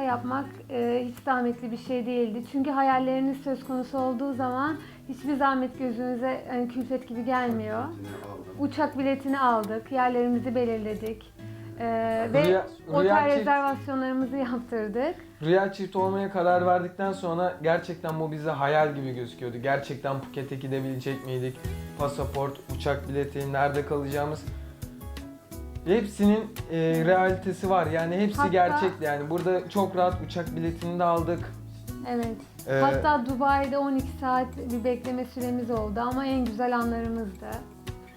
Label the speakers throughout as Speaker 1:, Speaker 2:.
Speaker 1: yapmak e, hiç zahmetli bir şey değildi. Çünkü hayalleriniz söz konusu olduğu zaman hiçbir zahmet gözünüze hani külfet gibi gelmiyor. Uçak biletini aldık, yerlerimizi belirledik. E, ve
Speaker 2: Rüya-
Speaker 1: otel
Speaker 2: Rüya çift-
Speaker 1: rezervasyonlarımızı yaptırdık.
Speaker 2: Rüya çift olmaya karar verdikten sonra gerçekten bu bize hayal gibi gözüküyordu. Gerçekten Phuket'e gidebilecek miydik? Pasaport, uçak bileti, nerede kalacağımız. Hepsinin e, realitesi var. Yani hepsi
Speaker 1: Hatta-
Speaker 2: gerçekti. Yani burada çok rahat uçak biletini de aldık.
Speaker 1: Evet.
Speaker 2: Ee,
Speaker 1: Hatta Dubai'de 12 saat bir bekleme süremiz oldu ama en güzel anlarımızdı.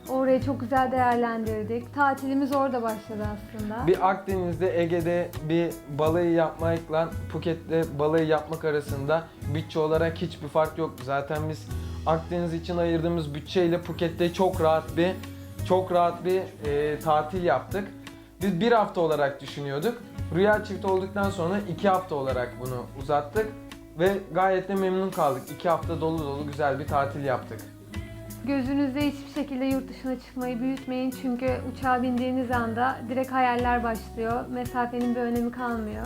Speaker 1: Orayı çok güzel değerlendirdik. Tatilimiz orada başladı aslında.
Speaker 2: Bir Akdeniz'de, Ege'de bir balayı yapmakla Phuket'te balayı yapmak arasında bütçe olarak hiçbir fark yoktu. Zaten biz Akdeniz için ayırdığımız bütçeyle Phuket'te çok rahat bir çok rahat bir e, tatil yaptık. Biz bir hafta olarak düşünüyorduk. Rüya çift olduktan sonra iki hafta olarak bunu uzattık ve gayet de memnun kaldık. İki hafta dolu dolu güzel bir tatil yaptık.
Speaker 1: Gözünüzde hiçbir şekilde yurt dışına çıkmayı büyütmeyin çünkü uçağa bindiğiniz anda direkt hayaller başlıyor. Mesafenin bir önemi kalmıyor.